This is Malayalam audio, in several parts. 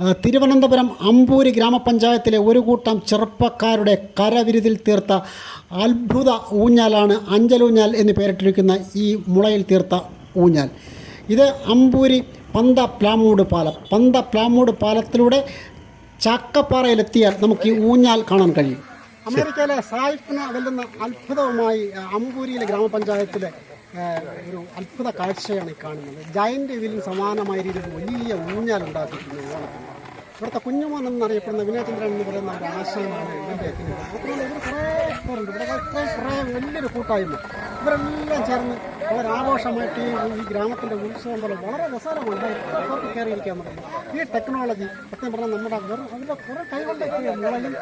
തിരുവനന്തപുരം അമ്പൂരി ഗ്രാമപഞ്ചായത്തിലെ ഒരു കൂട്ടം ചെറുപ്പക്കാരുടെ കരവിരുതിൽ തീർത്ത അത്ഭുത ഊഞ്ഞാലാണ് അഞ്ചലൂഞ്ഞാൽ എന്ന് പേരിട്ടിരിക്കുന്ന ഈ മുളയിൽ തീർത്ത ഊഞ്ഞാൽ. ഇത് അമ്പൂരി പന്ത പ്ലാമൂട് പാലം. പന്ത പ്ലാമൂട് പാലത്തിലൂടെ ചാക്കപ്പാറയിലെത്തിയാൽ നമുക്ക് ഈ ഊഞ്ഞാൽ കാണാൻ കഴിയും. അമേരിക്കയിലെ സായിപ്പിനെ വെല്ലുന്ന അത്ഭുതവുമായി അമ്പൂരിയിലെ ഗ്രാമപഞ്ചായത്തിലെ ഒരു അത്ഭുത കാഴ്ചയാണ് ഈ കാണുന്നത്. ജയന്റ് ഇതിലും സമാനമായ രീതിയിൽ വലിയ ഊഞ്ഞാൽ ഉണ്ടാക്കിയിരിക്കുന്നു ഓണത്തിന് ഇവിടുത്തെ കുഞ്ഞുമോൻ എന്നറിയപ്പെടുന്ന വിനയചന്ദ്രൻ എന്ന് പറയുന്ന ഒരു ആശയമാണ് ഇതിന്റെ ഇവർ കുറേ ഇവിടെ കുറേ വലിയൊരു കൂട്ടായ്മ. ഇവരെല്ലാം ചേർന്ന് വളരെ ആഘോഷമായിട്ട് ഈ ഗ്രാമത്തിന്റെ ഉത്സവം പോലെ വളരെ രസകരമാണ്. ഇവിടെ എത്ര പേർക്ക് കയറിയിരിക്കാൻ പറ്റും ഈ ടെക്നോളജി സത്യം പറഞ്ഞാൽ നമ്മുടെ വെറും അതിന്റെ കുറേ കൈകൊണ്ട് മുളയും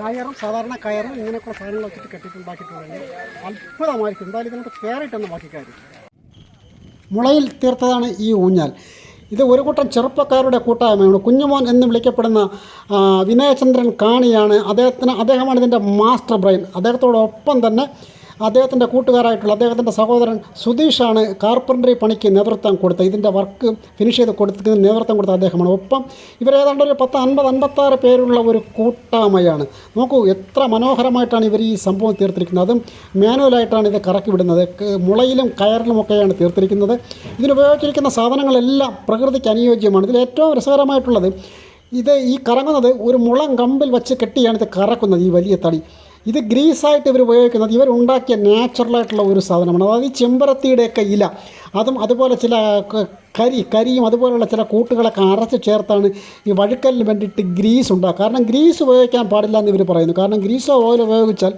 കയറും സാധാരണ കയറും ഇങ്ങനെയൊക്കെ സാധനങ്ങൾ വെച്ചിട്ട് കെട്ടിട്ടുണ്ടാക്കിയിട്ടുണ്ടെങ്കിൽ അത്ഭുതമായിരിക്കും. എന്തായാലും ഇതിനകത്ത് കയറിയിട്ടൊന്ന് ബാക്കി കാര്യം മുളയിൽ തീർത്തതാണ് ഈ ഊഞ്ഞാൽ. ഇത് ഒരു കൂട്ടം ചെറുപ്പക്കാരുടെ കൂട്ടായ്മയാണ്. കുഞ്ഞുമോൻ എന്ന് വിളിക്കപ്പെടുന്ന വിനയചന്ദ്രൻ കാണിയാണ്. അദ്ദേഹത്തിന് അദ്ദേഹമാണ് ഇതിന്റെ മാസ്റ്റർ ബ്രെയിൻ അദ്ദേഹത്തോടൊപ്പം തന്നെ അദ്ദേഹത്തിന്റെ കൂട്ടുകാരായിട്ടുള്ള അദ്ദേഹത്തിന്റെ സഹോദരൻ സുധീഷാണ് കാർപ്പൻട്രി പണിക്ക് നേതൃത്വം കൊടുത്തത് ഇതിന്റെ വർക്ക് ഫിനിഷ് ചെയ്ത് കൊടുത്തതിന് നേതൃത്വം കൊടുത്ത അദ്ദേഹമാണ്. ഒപ്പം ഇവരേതാണ്ട് ഒരു പത്ത് അൻപത് അൻപത്താറ് പേരുള്ള ഒരു കൂട്ടാമയാണ് നോക്കൂ എത്ര മനോഹരമായിട്ടാണ് ഇവർ ഈ സംഭവം തീർത്തിരിക്കുന്നത്. അതും മാനുവലായിട്ടാണ് ഇത് കറക്കി വിടുന്നത്. മുളയിലും കയറിലുമൊക്കെയാണ് തീർത്തിരിക്കുന്നത്. ഇതിനുപയോഗിച്ചിരിക്കുന്ന സാധനങ്ങളെല്ലാം പ്രകൃതിക്ക് അനുയോജ്യമാണ്. ഇതിൽ ഏറ്റവും രസകരമായിട്ടുള്ളത് ഇത് ഈ കറങ്ങുന്നത് ഒരു മുളം കമ്പിൽ വെച്ച് കെട്ടിയാണ് ഇത് കറക്കുന്നത് ഈ വലിയ തടി. ഇത് ഗ്രീസായിട്ട് ഇവർ ഉപയോഗിക്കുന്നത് ഇവരുണ്ടാക്കിയ നാച്ചുറലായിട്ടുള്ള ഒരു സാധനമാണ്. അതായത് ഈ ചെമ്പരത്തിയുടെയൊക്കെ ഇല അതും അതുപോലെ ചില കരി കരിയും അതുപോലെയുള്ള ചില കൂട്ടുകളൊക്കെ അരച്ച് ചേർത്താണ് ഈ വഴുക്കലിന് വേണ്ടിയിട്ട് ഗ്രീസ് ഉണ്ടാക്കുക. കാരണം ഗ്രീസ് ഉപയോഗിക്കാൻ പാടില്ല എന്ന് ഇവർ പറയുന്നു. കാരണം ഗ്രീസോ ഓയിൽ ഉപയോഗിച്ചാൽ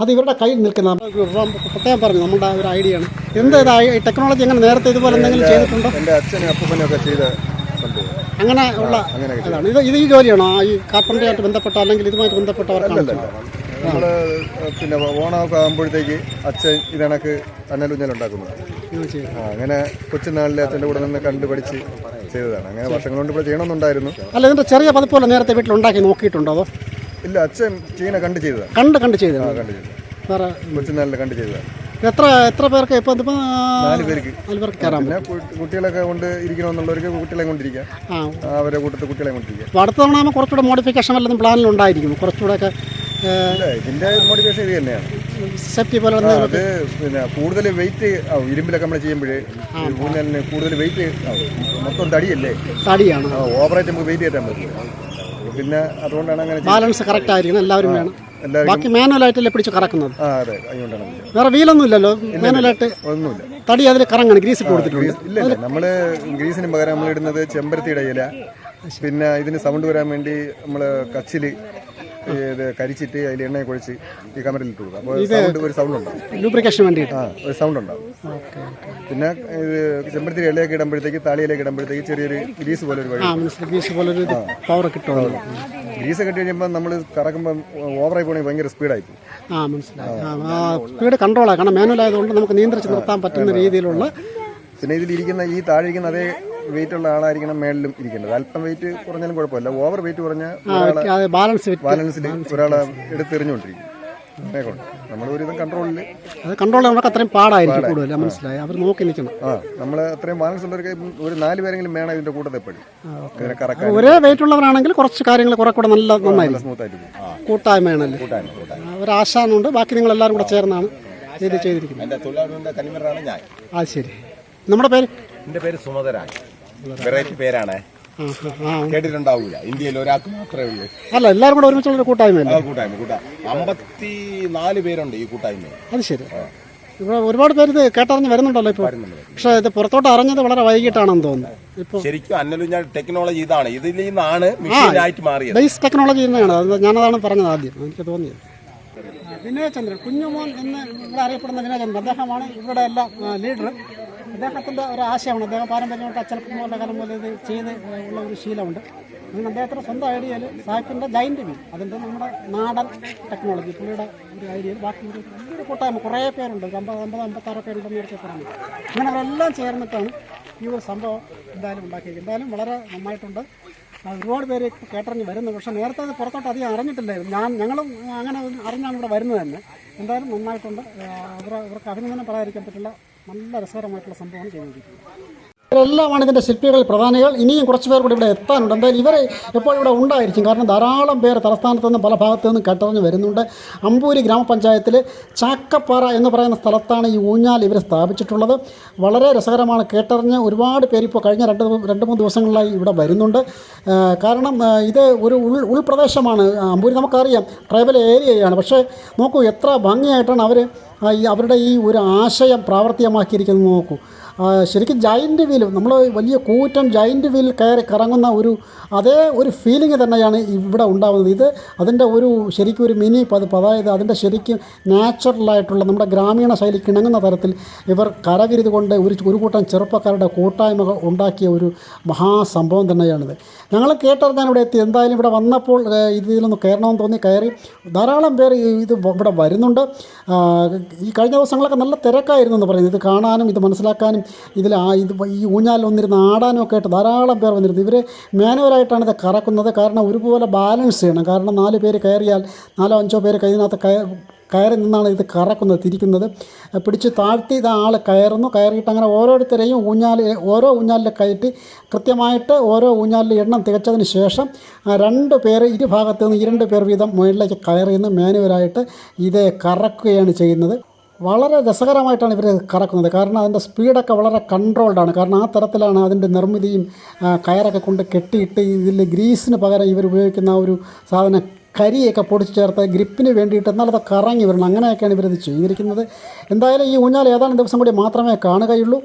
അത് ഇവരുടെ കയ്യിൽ നിൽക്കുന്ന പ്രത്യേകം പറഞ്ഞു നമ്മുടെ ഒരു ഐഡിയ ആണ് എന്താ ടെക്നോളജി എങ്ങനെ നേരത്തെ ഇതുപോലെ എന്തെങ്കിലും ചെയ്തിട്ടുണ്ടോ? എന്റെ അച്ഛനും ചെയ്ത അങ്ങനെ ഉള്ള ഇതാണ് ഇത് ഇത് ഈ ജോലിയാണോ? ഈ ആയിട്ട് ബന്ധപ്പെട്ട അല്ലെങ്കിൽ ഇതുമായിട്ട് ബന്ധപ്പെട്ടവർക്കാണ് നമ്മൾ പിന്നെ ഓണമൊക്കെ ആകുമ്പോഴത്തേക്ക് അച്ഛൻ ഇതണക്ക് അന്നലുഞ്ഞലുണ്ടാക്കുന്നത് അങ്ങനെ കൊച്ചുനാളിലെ അച്ഛന്റെ കൂടെ നിന്ന് കണ്ടു പഠിച്ച് ചെയ്തതാണ്. അങ്ങനെ വർഷങ്ങൾ കൊണ്ട് ഇവിടെ ചെയ്യണമെന്നുണ്ടായിരുന്നു. അല്ല ഇതിന്റെ ചെറിയ പതിപ്പോലെ നേരത്തെ വീട്ടിൽ ഉണ്ടാക്കി നോക്കിയിട്ടുണ്ടോ അതോ? ഇല്ല അച്ഛൻ ചീന കണ്ട് ചെയ്തതാണ്. കണ്ട് കണ്ട് ചെയ്തത്? ആ കണ്ട് ചെയ്തത് കൊച്ചുനാളിൽ കണ്ട് ചെയ്തതാണ്. എത്ര എത്ര പേർക്ക് ഇപ്പം ഇതിപ്പോൾ നാല് പേർക്ക്. നാല് പേർക്ക് കയറാം പിന്നെ കുട്ടികളൊക്കെ കൊണ്ട് ഇരിക്കണമെന്നുള്ളവർക്ക് കുട്ടികളെ കൊണ്ടിരിക്കാം അവരെ കൂട്ടത്തിൽ കുട്ടികളെ കൊണ്ടിരിക്കാം അടുത്ത തവണ ആകുമ്പോൾ കുറച്ചുകൂടെ മോഡിഫിക്കേഷൻ വല്ലതും പ്ലാനിലുണ്ടായിരിക്കും കുറച്ചുകൂടെയൊക്കെ ഇല്ല ഇതിന്റെ മോട്ടിവേഷൻ ഇത് തന്നെയാണ്. സേഫ്റ്റി പോലെ അത് പിന്നെ കൂടുതൽ വെയിറ്റ് ആവും ഇരുമ്പിലൊക്കെ നമ്മൾ ചെയ്യുമ്പോഴേ ഊഞ്ഞാലിന് കൂടുതൽ വെയിറ്റ് ആവും മൊത്തം തടിയല്ലേ? തടിയാണ്. ഓവറായിട്ട് നമുക്ക് വെയിറ്റ് കയറ്റാൻ പറ്റില്ല പിന്നെ അതുകൊണ്ടാണ് അങ്ങനെ ബാലൻസ് കറക്റ്റ് ആയിരിക്കണം എല്ലാവരും വേണം. ബാക്കി മാനുവലായിട്ടല്ലേ പിടിച്ച് കറക്കുന്നത്. വേറെ വീലൊന്നും ഇല്ലല്ലോ മാനുവലായിട്ട് ഒന്നുമില്ല. തടി അതിൽ കറങ്ങാണ് ഗ്രീസ് ഇട്ട് കൊടുത്തിട്ടുണ്ട്. ഇല്ല ഇല്ല നമ്മൾ ഗ്രീസിന് പകരം നമ്മൾ ഇടുന്നത് ചെമ്പരത്തിയുടെ ഇല പിന്നെ ഇതിന് സൗണ്ട് വരാൻ വേണ്ടി നമ്മൾ കച്ചിൽ ഇത് കരിച്ചിട്ട് അതിൽ എണ്ണയെ കുഴച്ച് ഈ കമറിൽ ഇട്ട് കൊടുക്കും അപ്പോൾ സൗണ്ട് ഒരു സൗണ്ട് ഉണ്ടാവും. ലൂബ്രിക്കേഷൻ വേണ്ടിയിട്ട്. ആ ഒരു സൗണ്ട് ഉണ്ടാവും. പിന്നെ ഇത് ചെമ്പരത്തി ഇലയൊക്കെ ഇടുമ്പോഴത്തേക്ക് താളിയിലേക്ക് ഇടുമ്പോഴത്തേക്ക് ചെറിയൊരു ഗ്രീസ് പോലെ ഒരു വഴി ഗ്രീസ് പോലെ ഒരു പവർ കിട്ടുമല്ലോ ഗ്രീസ് കെട്ടി. കഴിയുമ്പോൾ നമ്മൾ കറക്കുമ്പോൾ ഓവറായി പോകണമെങ്കിൽ ഭയങ്കര സ്പീഡായി ആ മനസ്സിലായി. ആ, സ്പീഡ് കൺട്രോൾ കാരണം മാനുവൽ ആയതുകൊണ്ട് നമുക്ക് നിയന്ത്രിച്ച് നിർത്താൻ പറ്റുന്ന രീതിയിലുള്ള പിന്നെ ഇതിലിരിക്കുന്ന ഈ താഴെ ഇരിക്കുന്ന അതേ വെയിറ്റ് ഉള്ള ആളായിരിക്കണം മേളിലും ഇരിക്കേണ്ടത്. അല്പം വെയിറ്റ് കുറഞ്ഞാലും കുഴപ്പമില്ല. ഓവർ വെയിറ്റ് കുറഞ്ഞ ബാലൻസ് ബാലൻസിൽ ഒരാളെ എടുത്തെറിഞ്ഞുകൊണ്ടിരിക്കും. ഒരുവിധം കൺട്രോളിൽ അത് കൺട്രോൾ നമുക്ക് അത്രയും പാടായിരിക്കും കൂടുതൽ മനസ്സിലായി? അവർ നോക്കി നിൽക്കണം. ആ നമ്മൾ അത്രയും ബാലൻസ് ഉള്ളവർക്ക് ഒരു നാല് പേരെങ്കിലും വേണം ഇതിന്റെ കൂട്ടത്തിൽ എപ്പോഴും ഒരേ വെയിറ്റ് ഉള്ളവരാണെങ്കിൽ കുറച്ച് കാര്യങ്ങൾ കുറെ കൂടെ നല്ല നന്നായിരിക്കും. കൂട്ടായ്മയാണല്ലേ ഒരു ആശാനുണ്ട്. ബാക്കി നിങ്ങൾ എല്ലാവരും കൂടെ ചേർന്നാണ് ഇത് ചെയ്തിരിക്കുന്നത്. അത് ശരി. നമ്മുടെ പേര്? എന്റെ പേര് സുമതരാൻ വെറൈറ്റി പേരാണ്. കേട്ടിട്ടുണ്ടാവൂല. ഇന്ത്യയിൽ ഒരാൾക്ക് മാത്രമേ ഉള്ളൂ. അല്ല എല്ലാവരും കൂടെ ഒരുമിച്ചുള്ളൊരു കൂട്ടായ്മ കൂട്ടായ്മ കൂട്ടായ്മ കൂട്ടാ. അമ്പത്തി നാല് പേരുണ്ട് ഈ കൂട്ടായ്മ. അത് ശരി. ഇവിടെ ഒരുപാട് പേര് ഇത് കേട്ടറിഞ്ഞ് വരുന്നുണ്ടല്ലോ ഇപ്പോൾ. പക്ഷെ ഇത് പുറത്തോട്ട് അറിഞ്ഞത് വളരെ വൈകിട്ടാണെന്ന് തോന്നുന്നു. ഇപ്പോൾ ശരിക്കും ഞാൻ ടെക്നോളജി ഇതാണ്. ഇതിൽ നിന്നാണ് മെഷീനായിട്ട് മാറിയത്. ബേസ് ടെക്നോളജി തന്നെയാണ് ഞാനതാണ് പറഞ്ഞത് ആദ്യം. എനിക്ക് തോന്നിയത് വിനയചന്ദ്രൻ കുഞ്ഞുമോൻ എന്ന് ഇവിടെ അറിയപ്പെടുന്ന വിനയചന്ദ്രൻ അദ്ദേഹമാണ് ഇവരുടെ എല്ലാം ലീഡർ അദ്ദേഹത്തിന്റെ ഒരു ആശയമാണ് അദ്ദേഹം പാരമ്പര്യമായിട്ട് അച്ഛനപ്പന്റെ കാലം മുതൽ ഇത് ചെയ്ത് ഉള്ള ഒരു ശീലമുണ്ട്. അങ്ങനെ അദ്ദേഹത്തിന്റെ സ്വന്തം ഐഡിയയിൽ സാഹിബിന്റെ ജൈന്റ് മീൻ അതിന്റെ നമ്മുടെ നാടൻ ടെക്നോളജി പുള്ളിയുടെ ഒരു ഐഡിയയിൽ ബാക്കി ഒരു വലിയൊരു കൂട്ടായ്മ കുറേ പേരുണ്ട്. ഒരു അമ്പത് അമ്പത് അമ്പത്താറ് പേരുണ്ടെന്ന് നേരത്തെ പറഞ്ഞു. അങ്ങനെ അവരെല്ലാം ചേർന്നിട്ടാണ് ഈ ഒരു സംഭവം എന്തായാലും ഉണ്ടാക്കിയത് എന്തായാലും വളരെ നന്നായിട്ടുണ്ട്. ഒരുപാട് പേര് കേട്ടറിഞ്ഞ് വരുന്നു. പക്ഷേ നേരത്തെ അത് പുറത്തോട്ട് അധികം അറിഞ്ഞിട്ടില്ലായിരുന്നു. ഞാൻ ഞങ്ങളും അങ്ങനെ അറിഞ്ഞാണ് ഇവിടെ വരുന്നത് തന്നെ. എന്തായാലും നന്നായിട്ടുണ്ട്. അവർ ഇവർക്ക് അഭിനന്ദനം പറയാതിരിക്കാൻ പറ്റില്ല. നല്ല രസകരമായിട്ടുള്ള സംഭവമാണ് ചെയ്തുകൊണ്ടിരിക്കുന്നത്. ഇവരെല്ലാമാണ് ഇതിന്റെ ശില്പികളിൽ പ്രധാനികൾ. ഇനിയും കുറച്ച് പേർ കൂടി ഇവിടെ എത്താനുണ്ട്. എന്തായാലും ഇവർ എപ്പോഴും ഇവിടെ ഉണ്ടായിരിക്കും. കാരണം ധാരാളം പേർ തലസ്ഥാനത്ത് നിന്നും പല ഭാഗത്തു നിന്നും കെട്ടറിഞ്ഞ് വരുന്നുണ്ട്. അമ്പൂരി ഗ്രാമപഞ്ചായത്തിൽ ചാക്കപ്പാറ എന്ന് പറയുന്ന സ്ഥലത്താണ് ഈ ഊഞ്ഞാൽ ഇവർ സ്ഥാപിച്ചിട്ടുള്ളത്. വളരെ രസകരമാണ്. കേട്ടറിഞ്ഞ് ഒരുപാട് പേര് ഇപ്പോൾ കഴിഞ്ഞ രണ്ട് രണ്ട് മൂന്ന് ദിവസങ്ങളിലായി ഇവിടെ വരുന്നുണ്ട്. കാരണം ഇത് ഒരു ഉൾ ഉൾപ്രദേശമാണ്. അമ്പൂരി നമുക്കറിയാം. ട്രൈബൽ ഏരിയയാണ്. പക്ഷേ നോക്കൂ എത്ര ഭംഗിയായിട്ടാണ് അവർ ഈ അവരുടെ ഈ ഒരു ആശയം പ്രാവർത്തികമാക്കിയിരിക്കുന്നത് നോക്കൂ. ശരിക്കും ജൈന്റ് വീൽ നമ്മൾ വലിയ കൂറ്റൻ ജൈന്റ് വീൽ കയറി കറങ്ങുന്ന ഒരു അതേ ഒരു ഫീലിംഗ് തന്നെയാണ് ഇവിടെ ഉണ്ടാകുന്നത് ഇത് അതിന്റെ ഒരു ശരിക്കും ഒരു മിനി പതിപ്പ് അതായത് അതിന്റെ ശരിക്കും നാച്ചുറലായിട്ടുള്ള നമ്മുടെ ഗ്രാമീണ ശൈലി കിണങ്ങുന്ന തരത്തിൽ ഇവർ കരവിരുത് കൊണ്ട് ഒരു ഒരു കൂട്ടം ചെറുപ്പക്കാരുടെ കൂട്ടായ്മ ഉണ്ടാക്കിയ ഒരു മഹാസംഭവം തന്നെയാണിത്. ഞങ്ങൾ കേട്ടറിഞ്ഞാൽ ഇവിടെ എത്തി. എന്തായാലും ഇവിടെ വന്നപ്പോൾ ഇതിലൊന്ന് കയറണമെന്ന് തോന്നി. കയറി ധാരാളം പേർ ഇത് ഇവിടെ വരുന്നുണ്ട്. ഈ കഴിഞ്ഞ ദിവസങ്ങളൊക്കെ നല്ല തിരക്കായിരുന്നു എന്ന് പറയുന്നത്. ഇത് കാണാനും ഇത് മനസ്സിലാക്കാനും ഇതിൽ ആ ഇത് ഈ ഊഞ്ഞാലിൽ വന്നിരുന്ന് ആടാനും ഒക്കെ ആയിട്ട് ധാരാളം പേർ വന്നിരുന്നു. ഇവർ മാനുവലായിട്ടാണ് ഇത് കറക്കുന്നത്. കാരണം ഒരുപോലെ ബാലൻസ് ചെയ്യണം. കാരണം നാല് പേര് കയറിയാൽ നാലോ അഞ്ചോ പേര് കയ്യിനകത്ത് കയ കയറി നിന്നാണ് ഇത് കറക്കുന്നത് തിരിക്കുന്നത്. പിടിച്ച് താഴ്ത്തി ഇത് ആൾ കയറുന്നു. കയറിയിട്ട് അങ്ങനെ ഓരോരുത്തരെയും ഊഞ്ഞാൽ ഓരോ ഊഞ്ഞാലിൽ കയറ്റി കൃത്യമായിട്ട് ഓരോ ഊഞ്ഞാലിൽ എണ്ണം തികച്ചതിന് ശേഷം രണ്ട് പേര് ഇരുഭാഗത്ത് നിന്ന് ഇരണ്ട് പേർ വീതം മുകളിലേക്ക് കയറി നിന്ന് മാനുവലായിട്ട് ഇത് കറക്കുകയാണ് ചെയ്യുന്നത്. വളരെ രസകരമായിട്ടാണ് ഇവർ കറക്കുന്നത്. കാരണം അതിന്റെ സ്പീഡൊക്കെ വളരെ കൺട്രോൾഡാണ് കാരണം ആ തരത്തിലാണ് അതിന്റെ നിർമ്മിതിയും കയറൊക്കെ കൊണ്ട് കെട്ടിയിട്ട് ഇതിൽ ഗ്രീസിന് പകരം ഇവർ ഉപയോഗിക്കുന്ന ഒരു സാധനം കരിയൊക്കെ പൊടിച്ച് ചേർത്ത് ഗ്രിപ്പിന് വേണ്ടിയിട്ട് എന്നാലത് കറങ്ങി വരണം. അങ്ങനെയൊക്കെയാണ് ഇവരിത് ചെയ്തിരിക്കുന്നത്. എന്തായാലും ഈ ഊഞ്ഞാൽ ഏതാനും ദിവസം കൂടി മാത്രമേ കാണുകയുള്ളൂ.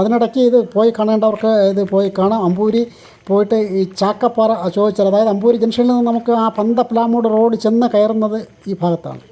അതിനിടയ്ക്ക് ഇത് പോയി കാണേണ്ടവർക്ക് ഇത് പോയി കാണാം. അമ്പൂരി പോയിട്ട് ഈ ചാക്കപ്പാറ ചോദിച്ചാൽ അതായത് അമ്പൂരി ജംഗ്ഷനിൽ നിന്ന് നമുക്ക് ആ പന്തപ്ലാമൂട് റോഡ് ചെന്ന് കയറുന്നത് ഈ ഭാഗത്താണ്.